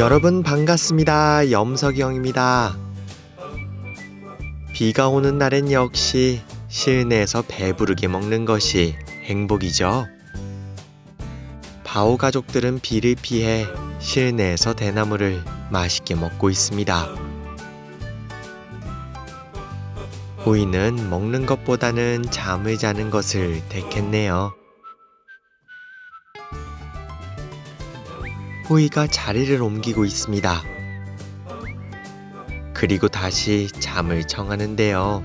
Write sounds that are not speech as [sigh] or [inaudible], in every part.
여러분 반갑습니다. 염석이 형입니다. 비가 오는 날엔 역시 실내에서 배부르게 먹는 것이 행복이죠. 바오 가족들은 비를 피해 실내에서 대나무를 맛있게 먹고 있습니다. 호이는 먹는 것보다는 잠을 자는 것을 택했네요. 호이가 자리를 옮기고 있습니다. 그리고 다시 잠을 청하는데요.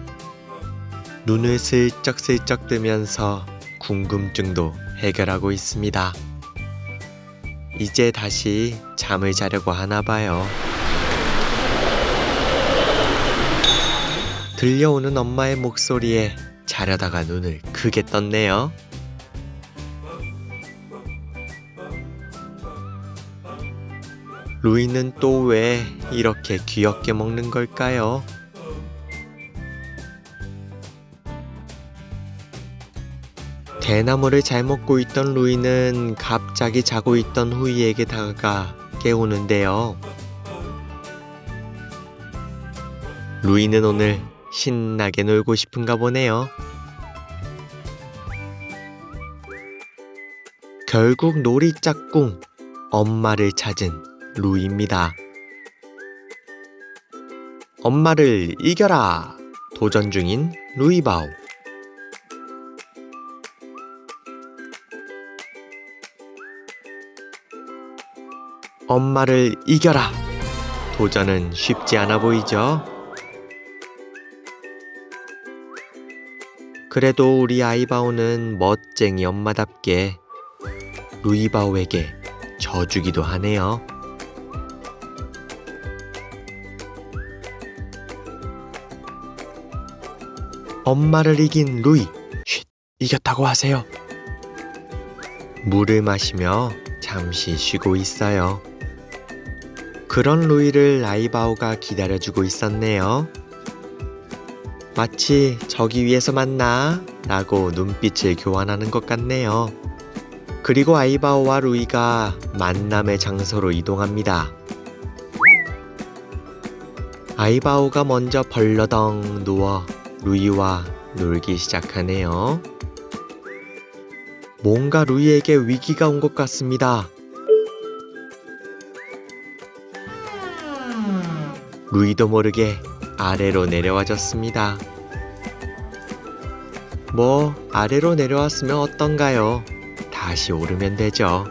눈을 슬쩍슬쩍 뜨면서 궁금증도 해결하고 있습니다. 이제 다시 잠을 자려고 하나 봐요. 들려오는 엄마의 목소리에 자려다가 눈을 크게 떴네요. 루이는 또 왜 이렇게 귀엽게 먹는 걸까요? 대나무를 잘 먹고 있던 루이는 갑자기 자고 있던 후이에게 다가가 깨우는데요. 루이는 오늘 신나게 놀고 싶은가 보네요. 결국 놀이 짝꿍 엄마를 찾은 루이입니다. 엄마를 이겨라! 도전 중인 루이바오. 엄마를 이겨라! 도전은 쉽지 않아 보이죠? 그래도 우리 아이바오는 멋쟁이 엄마답게 루이바오에게 져주기도 하네요. 엄마를 이긴 루이. 쉿, 이겼다고 하세요. 물을 마시며 잠시 쉬고 있어요. 그런 루이를 아이바오가 기다려주고 있었네요. 마치 저기 위에서 만나 라고 눈빛을 교환하는 것 같네요. 그리고 아이바오와 루이가 만남의 장소로 이동합니다. 아이바오가 먼저 벌러덩 누워 루이와 놀기 시작하네요. 뭔가 루이에게 위기가 온 것 같습니다. 루이도 모르게 아래로 내려와졌습니다. 뭐, 아래로 내려왔으면 어떤가요? 다시 오르면 되죠.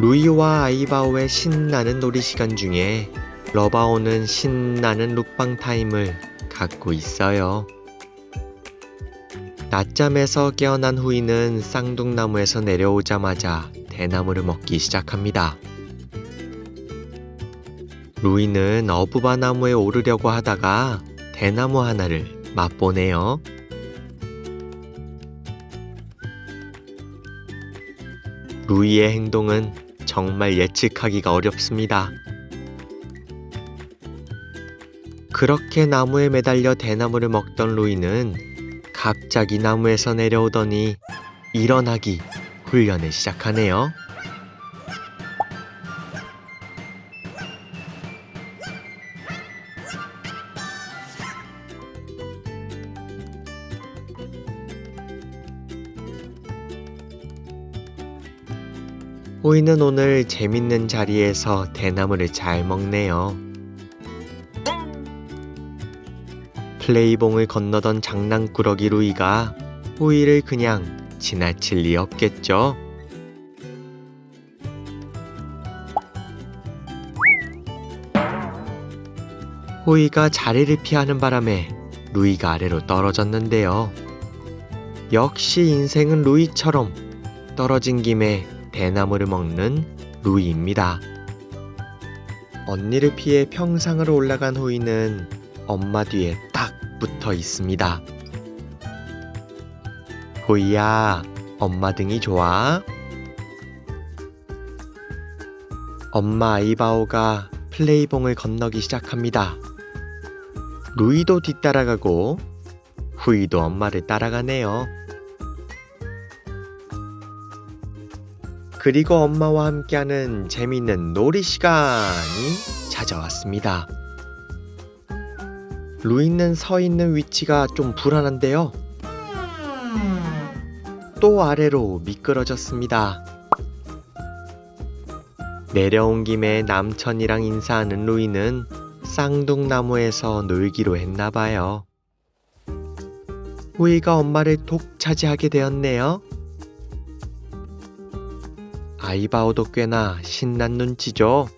루이와 아이바오의 신나는 놀이 시간 중에 러바오는 신나는 룩방 타임을 갖고 있어요. 낮잠에서 깨어난 후이는 쌍둥나무에서 내려오자마자 대나무를 먹기 시작합니다. 루이는 어부바 나무에 오르려고 하다가 대나무 하나를 맛보네요. 루이의 행동은 정말 예측하기가 어렵습니다. 그렇게 나무에 매달려 대나무를 먹던 루이는 갑자기 나무에서 내려오더니 일어나기 훈련을 시작하네요. 호이는 오늘 재밌는 자리에서 대나무를 잘 먹네요. 플레이봉을 건너던 장난꾸러기 루이가 호이를 그냥 지나칠 리 없겠죠. 호이가 자리를 피하는 바람에 루이가 아래로 떨어졌는데요. 역시 인생은 루이처럼 떨어진 김에 대나무를 먹는 루이입니다. 언니를 피해 평상으로 올라간 호이는 엄마 뒤에 딱 붙어 있습니다. 호이야, 엄마 등이 좋아? 엄마 아이바오가 플레이봉을 건너기 시작합니다. 루이도 뒤따라가고 후이도 엄마를 따라가네요. 그리고 엄마와 함께하는 재밌는 놀이 시간이 찾아왔습니다. 루이는 서 있는 위치가 좀 불안한데요. 또 아래로 미끄러졌습니다. 내려온 김에 남천이랑 인사하는 루이는 쌍둥나무에서 놀기로 했나봐요. 후이가 엄마를 독 차지하게 되었네요. 아이바오도 꽤나 신난 눈치죠.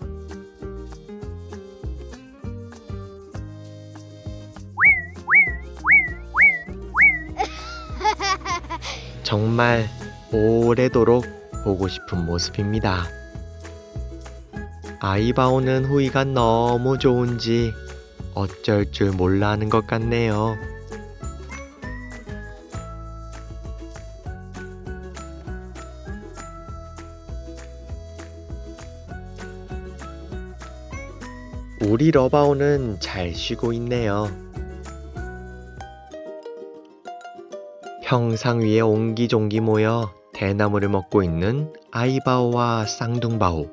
[laughs] 정말 오래도록 보고 싶은 모습입니다. 아이바오는 후이가 너무 좋은지 어쩔 줄 몰라 하는 것 같네요. 우리 러바오는 잘 쉬고 있네요. 평상 위에 옹기종기 모여 대나무를 먹고 있는 아이바오와 쌍둥바오.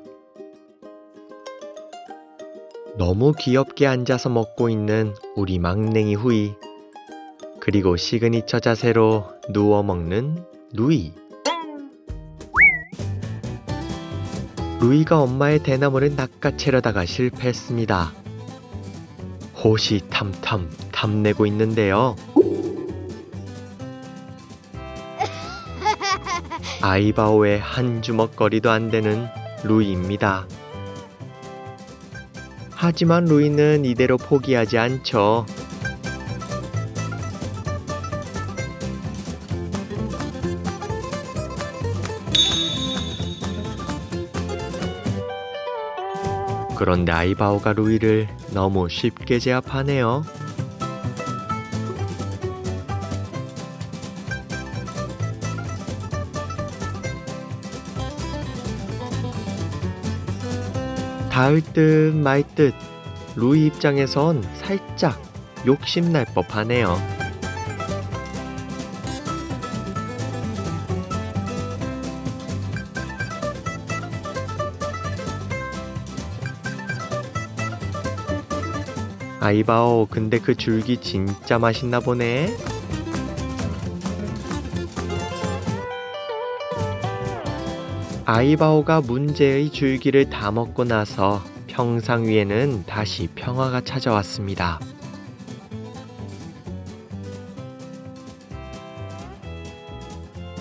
너무 귀엽게 앉아서 먹고 있는 우리 막냉이 후이. 그리고 시그니처 자세로 누워 먹는 루이. 루이가 엄마의 대나무를 낚아채려다가 실패했습니다. 호시탐탐 탐내고 있는데요. 아이바오의 한 주먹거리도 안 되는 루이입니다. 하지만 루이는 이대로 포기하지 않죠. 그런데 아이바오가 루이를 너무 쉽게 제압하네요. 닿을 듯 말 듯 루이 입장에선 살짝 욕심날 법하네요. 아이바오, 근데 그 줄기 진짜 맛있나 보네. 아이바오가 문제의 줄기를 다 먹고 나서 평상 위에는 다시 평화가 찾아왔습니다.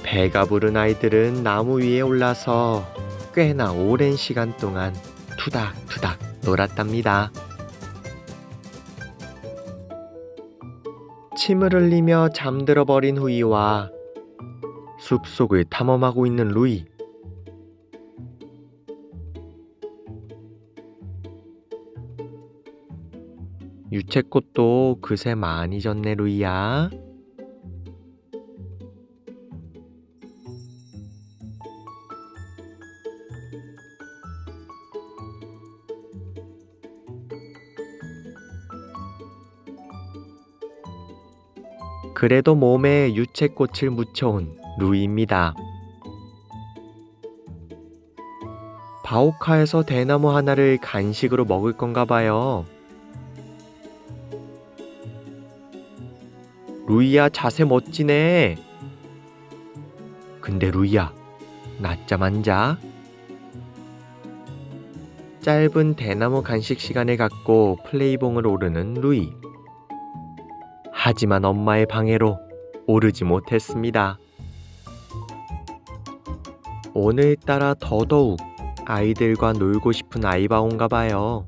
배가 부른 아이들은 나무 위에 올라서 꽤나 오랜 시간 동안 투닥투닥 놀았답니다. 침을 흘리며 잠들어 버린 후이와 숲속을 탐험하고 있는 루이. 유채꽃도 그새 많이 졌네 루이야. 그래도 몸에 유채꽃을 묻혀온 루이입니다. 바오카에서 대나무 하나를 간식으로 먹을 건가 봐요. 루이야 자세 멋지네. 근데 루이야 낮잠 안 자? 짧은 대나무 간식 시간을 갖고 플레이봉을 오르는 루이. 하지만 엄마의 방해로 오르지 못했습니다. 오늘따라 더더욱 아이들과 놀고 싶은 아이바온가 봐요.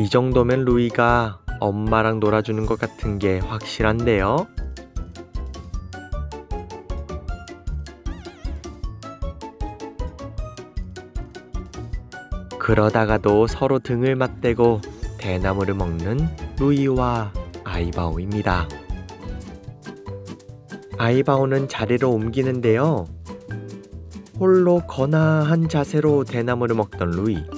이 정도면 루이가 엄마랑 놀아주는 것 같은 게 확실한데요. 그러다가도 서로 등을 맞대고 대나무를 먹는 루이와 아이바오입니다. 아이바오는 자리를 옮기는데요. 홀로 거나한 자세로 대나무를 먹던 루이.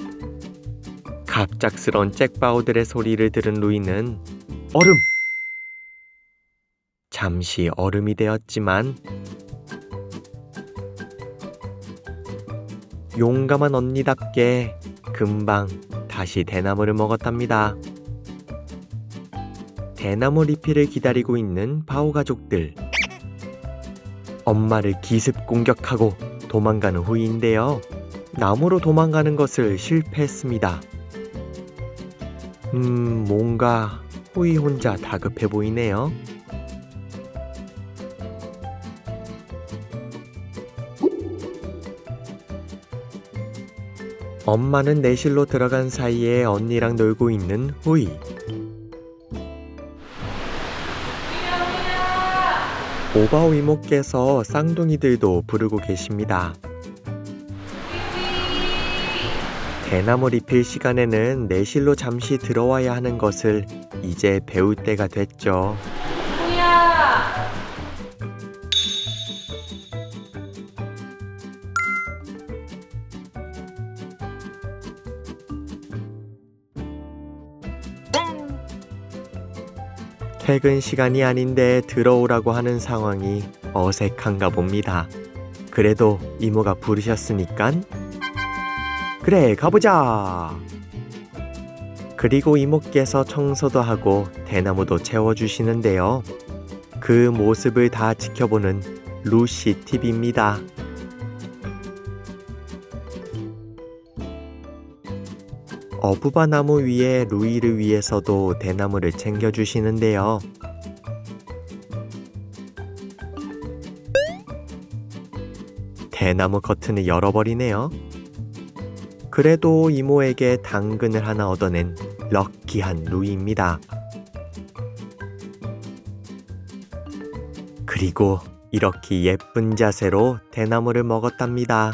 갑작스런 잭바오들의 소리를 들은 루이는 얼음! 잠시 얼음이 되었지만 용감한 언니답게 금방 다시 대나무를 먹었답니다. 대나무 리필을 기다리고 있는 바오 가족들. 엄마를 기습 공격하고 도망가는 후이인데요. 나무로 도망가는 것을 실패했습니다. 음, 뭔가 후이 혼자 다급해 보이네요. 엄마는 내실로 들어간 사이에 언니랑 놀고 있는 후이. 오바오 이모께서 쌍둥이들도 부르고 계십니다. 대나무 리필 시간에는 내실로 잠시 들어와야 하는 것을 이제 배울 때가 됐죠. 뭐야? 퇴근 시간이 아닌데 들어오라고 하는 상황이 어색한가 봅니다. 그래도 이모가 부르셨으니깐 그래 가보자. 그리고 이모께서 청소도 하고 대나무도 채워주시는데요. 그 모습을 다 지켜보는 루시 TV입니다. 어부바 나무 위에 루이를 위해서도 대나무를 챙겨주시는데요. 대나무 커튼을 열어버리네요. 그래도 이모에게 당근을 하나 얻어낸 럭키한 루이입니다. 그리고 이렇게 예쁜 자세로 대나무를 먹었답니다.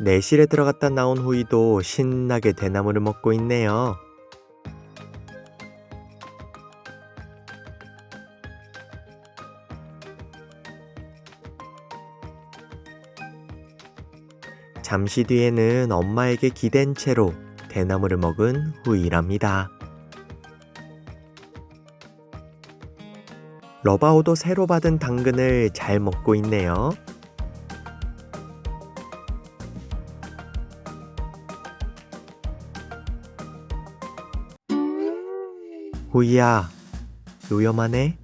내실에 들어갔다 나온 후이도 신나게 대나무를 먹고 있네요. 잠시 뒤에는 엄마에게 기댄 채로 대나무를 먹은 후이랍니다. 러바오도 새로 받은 당근을 잘 먹고 있네요. 후이야, 위험하네.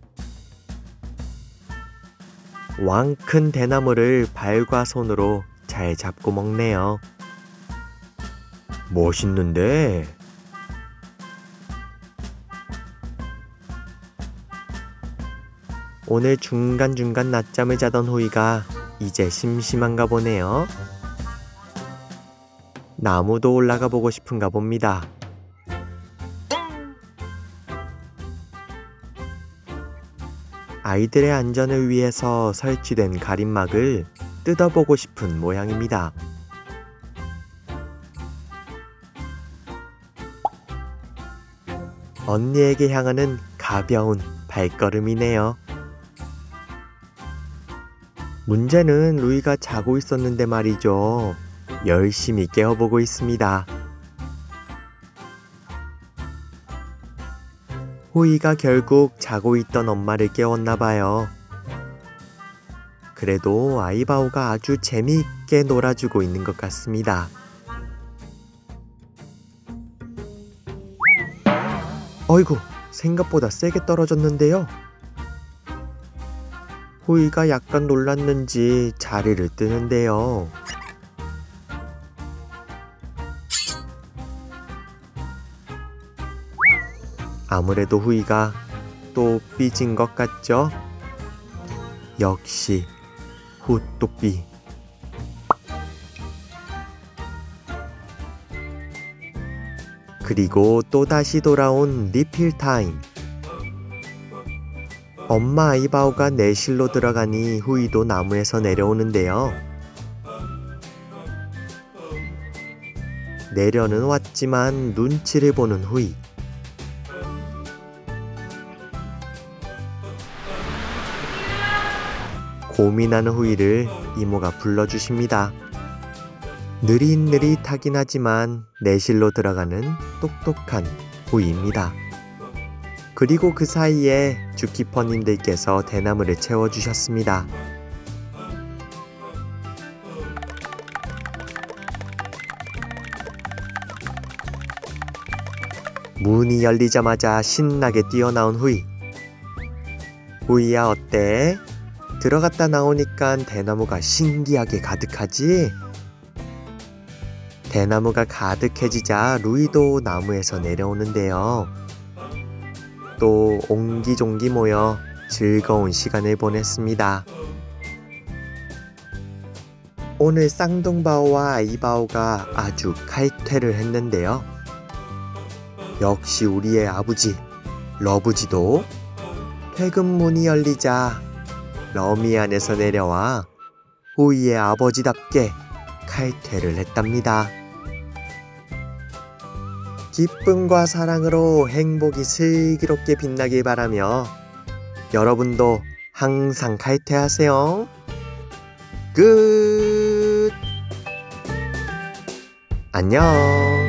왕큰 대나무를 발과 손으로 잘 잡고 먹네요. 멋있는데? 오늘 중간중간 낮잠을 자던 호이가 이제 심심한가 보네요. 나무도 올라가 보고 싶은가 봅니다. 아이들의 안전을 위해서 설치된 가림막을 뜯어보고 싶은 모양입니다. 언니에게 향하는 가벼운 발걸음이네요. 문제는 루이가 자고 있었는데 말이죠. 열심히 깨워보고 있습니다. 호이가 결국 자고 있던 엄마를 깨웠나 봐요. 그래도 아이바오가 아주 재미있게 놀아주고 있는 것 같습니다. 어이구, 생각보다 세게 떨어졌는데요. 호이가 약간 놀랐는지 자리를 뜨는데요. 아무래도 후이가 또 삐진 것 같죠? 역시 후또삐. 그리고 또다시 돌아온 리필 타임. 엄마 아이바오가 내실로 들어가니 후이도 나무에서 내려오는데요. 내려는 왔지만 눈치를 보는 후이. 고민하는 후이를 이모가 불러주십니다. 느릿느릿하긴 하지만 내실로 들어가는 똑똑한 후이입니다. 그리고 그 사이에 주키퍼님들께서 대나무를 채워주셨습니다. 문이 열리자마자 신나게 뛰어나온 후이. 후이야 어때? 들어갔다 나오니까 대나무가 신기하게 가득하지? 대나무가 가득해지자 루이도 나무에서 내려오는데요. 또 옹기종기 모여 즐거운 시간을 보냈습니다. 오늘 쌍둥바오와 아이바오가 아주 칼퇴를 했는데요. 역시 우리의 아버지 러브지도 퇴근 문이 열리자 러미 안에서 내려와 후이의 아버지답게 칼퇴를 했답니다. 기쁨과 사랑으로 행복이 슬기롭게 빛나길 바라며 여러분도 항상 칼퇴하세요. 끝. 안녕.